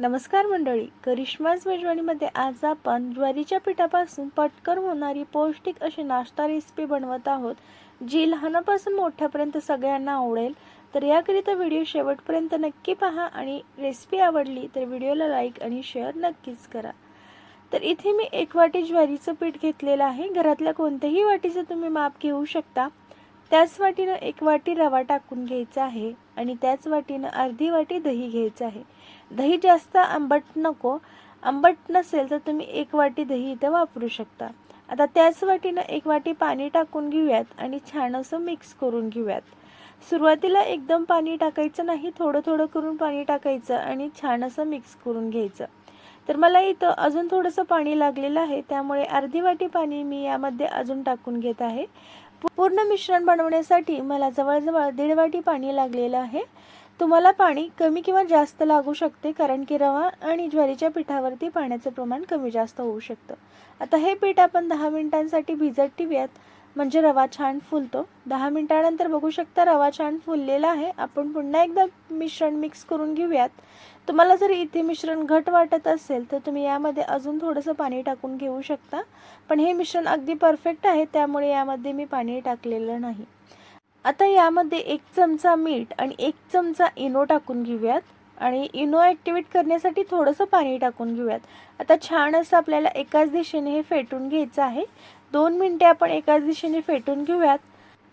नमस्कार मंडळी करिश्माज मेजवानीमध्ये आज आपण ज्वारीच्या पिठापासून पटकन होणारी पौष्टिक अशी नाश्ता रेसिपी बनवत आहोत जी लहानापासून मोठ्यापर्यंत सगळ्यांना आवडेल. तर याकरिता व्हिडिओ शेवटपर्यंत नक्की पहा आणि रेसिपी आवडली तर व्हिडिओला लाईक आणि शेअर नक्कीच करा. तर इथे मी एक वाटी ज्वारीचं पीठ घेतलेलं आहे. घरातल्या कोणत्याही वाटीचं तुम्ही माप घेऊ शकता. त्याच वाटीनं एक वाटी रवा टाकून घ्यायचा आहे आणि त्याच वाटीनं अर्धी वाटी दही घ्यायचं आहे. दही जास्त आंबट नको. आंबट नसेल तर तुम्ही एक वाटी दही इथं वापरू शकता. आता त्याच वाटीनं एक वाटी पाणी टाकून घेऊयात आणि छान असं मिक्स करून घेऊयात. सुरुवातीला एकदम पाणी टाकायचं नाही थोडं थोडं करून पाणी टाकायचं आणि छान असं मिक्स करून घ्यायचं. तर मला इथं अजून थोडंसं पाणी लागलेलं आहे त्यामुळे अर्धी वाटी पाणी मी यामध्ये अजून टाकून घेत आहे. पूर्ण मिश्रण बनवण्यासाठी मला जवळजवळ दीड वाटी पाणी लागलेलं आहे. तुम्हाला पाणी कमी किंवा जास्त लागू शकते कारण की रवा आणि ज्वारीच्या पिठावरती पाण्याचं प्रमाण कमी जास्त होऊ शकतं. आता हे पीठ आपण दहा मिनिटांसाठी भिजत ठेवूयात. म्हणजे रवा छान फुलतो. दहा मिनटानंतर बघू शकता रवा छान फुललेला आहे. आपण पुन्हा एकदा मिश्रण मिक्स करून घेऊयात. तुम्हाला जर इथे मिश्रण घट वाटत असेल तर तुम्ही यामध्ये अजून थोडंसं पाणी टाकून घेऊ शकता. पण हे मिश्रण अगदी परफेक्ट आहे त्यामुळे यामध्ये मी पाणी टाकलेलं नाही. आता यामध्ये एक चमचा मीठ आणि एक चमचा इनो टाकून घेऊयात. आणि इनो ॲक्टिवेट करण्यासाठी थोडंसं पाणी टाकून घेऊयात. आता छान असं आपल्याला एकाच दिशेने हे फेटून घ्यायचं आहे. दोन मिनटे आपण एकाच दिशेने फेटून घेऊयात.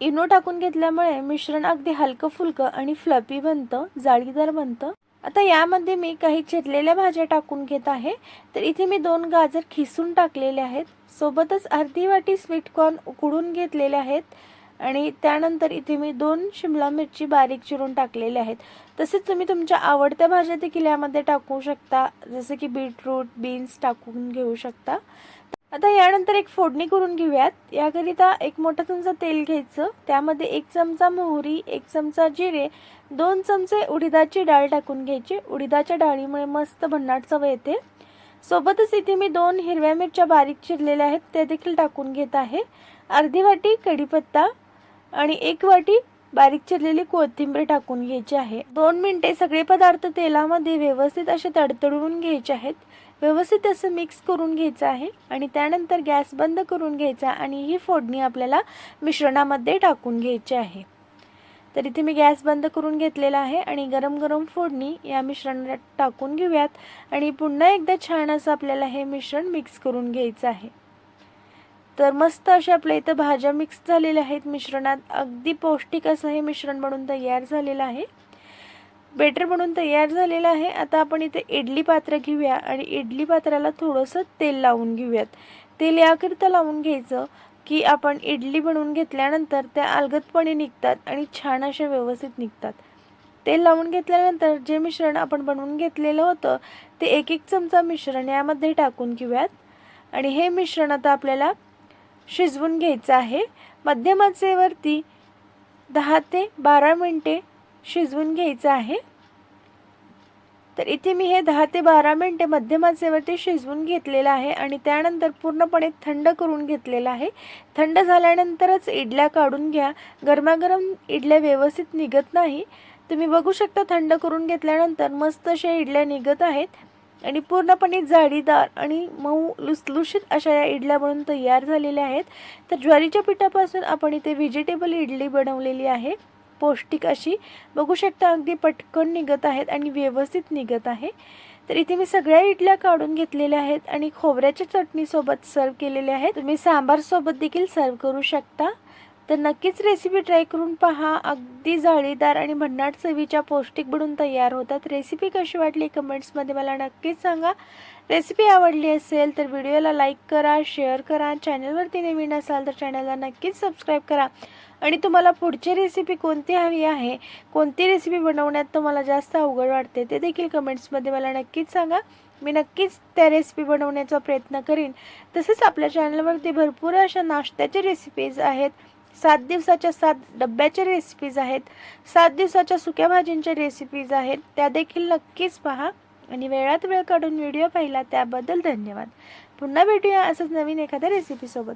इनो टाकून घेतल्यामुळे मिश्रण अगदी हलकं फुलकं आणि फ्लपी बनतं जाळीदार बनतं. आता यामध्ये मी काही चिरलेल्या भाज्या टाकून घेत आहे. तर इथे मी दोन गाजर खिसून टाकलेले आहेत. सोबतच अर्धी वाटी स्वीट कॉर्न उकडून घेतलेले आहेत. आणि त्यानंतर इथे मी दोन शिमला मिरची बारीक चिरून टाकलेले आहेत. तसेच तुम्ही तुमच्या आवडत्या भाज्या देखील यामध्ये टाकू शकता. जसे की बीटरूट बीन्स टाकून घेऊ शकता. आता यानंतर एक फोडणी करून घेऊयात. याकरिता एक मोठा चमचा तेल घ्यायचं. त्यामध्ये एक चमचा मोहरी एक चमचा जिरे दोन चमचे उडीदाची डाळ टाकून घ्यायची. उडीदाच्या डाळीमुळे मस्त भन्नाट चव येते. सोबतच इथे मी दोन हिरव्या मिरच्या बारीक चिरलेल्या आहेत. ते देखील टाकून घेत आहे. अर्धी वाटी कढीपत्ता आणि एक वाटी बारीक चिरलेली कोथिंबीर टाकून घ्यायची आहे. दोन मिनटे सगळे पदार्थ तेलामध्ये व्यवस्थित असे तडतडवून घ्यायचे आहेत. व्यवस्थित असं मिक्स करून घ्यायचं आहे आणि त्यानंतर गॅस बंद करून घ्यायचा आणि ही फोडणी आपल्याला मिश्रणामध्ये टाकून घ्यायची आहे. तर इथे मी गॅस बंद करून घेतलेला आहे आणि गरम गरम फोडणी या मिश्रणात टाकून घेऊयात. आणि पुन्हा एकदा छान असं आपल्याला हे मिश्रण मिक्स करून घ्यायचं आहे. तर मस्त अशा आपल्या इथं भाज्या मिक्स झालेल्या आहेत मिश्रणात. अगदी पौष्टिक असं हे मिश्रण बनून तयार झालेलं आहे. बेटर बनून तयार झालेलं आहे. आता आपण इथे इडली पात्र घेऊया आणि इडली पात्राला थोडंसं तेल लावून घेऊयात. तेल याकरिता लावून घ्यायचं की आपण इडली बनवून घेतल्यानंतर त्या अलगदपणे निघतात आणि छान अशा व्यवस्थित निघतात. तेल लावून घेतल्यानंतर जे मिश्रण आपण बनवून घेतलेलं होतं ते एक एक चमचा मिश्रण यामध्ये टाकून घेऊयात. आणि हे मिश्रण आता आपल्याला शिजवून घ्यायचं आहे. मध्यम आचेवरती दहा ते बारा मिनटे शिजवून घ्यायचं आहे. तर इथे मी हे दहा ते बारा मिनटे मध्यम आचेवरती शिजवून घेतलेलं आहे आणि त्यानंतर पूर्णपणे थंड करून घेतलेलं आहे. थंड झाल्यानंतरच इडल्या काढून घ्या. गरमागरम इडल्या व्यवस्थित निघत नाही. तुम्ही बघू शकता थंड करून घेतल्यानंतर मस्त अशा इडल्या निघत आहेत. आणि पूर्णपणे जाडीदार आणि मऊ लुसलुशीत अशा या इडल्या बनून तयार झालेल्या आहेत. तर ज्वारीच्या पिठापासून आपण इथे व्हेजिटेबल इडली बनवलेली आहे. पौष्टिक अशी. बघू शकता अगदी पटकन निघत आहेत आणि व्यवस्थित निघत आहे. तर इथे मी सगळ्या इडल्या काढून घेतलेल्या आहेत आणि खोबऱ्याच्या चटणीसोबत सर्व केलेल्या आहेत. तुम्ही सांबारसोबत देखील सर्व करू शकता. तर नक्कीच रेसिपी ट्राय करून पहा. अगदी जाळीदार आणि भन्नाट चवीच्या पौष्टिक बनून तयार होतात. रेसिपी कशी वाटली कमेंट्समध्ये मला नक्कीच सांगा. रेसिपी आवडली असेल तर व्हिडिओला लाईक करा शेअर करा. चॅनलवरती नवीन असाल तर चॅनलला नक्कीच सबस्क्राईब करा. आणि तुम्हाला पुढची रेसिपी कोणती हवी आहे कोणती रेसिपी बनवण्यात तुम्हाला जास्त अवघड वाटते ते देखील कमेंट्समध्ये मला नक्कीच सांगा. मी नक्कीच त्या रेसिपी बनवण्याचा प्रयत्न करीन. तसेच आपल्या चॅनलवरती भरपूर अशा नाश्त्याच्या रेसिपीज आहेत. सात दिवसाच्या सात डब्याच्या रेसिपीज आहेत. सात दिवसाच्या सुक्या भाजींच्या रेसिपीज आहेत. त्या देखील नक्कीच पहा. आणि वेळात वेळ काढून व्हिडिओ पाहिला त्याबद्दल धन्यवाद. पुन्हा भेटूया असंच नवीन एखाद्या रेसिपीसोबत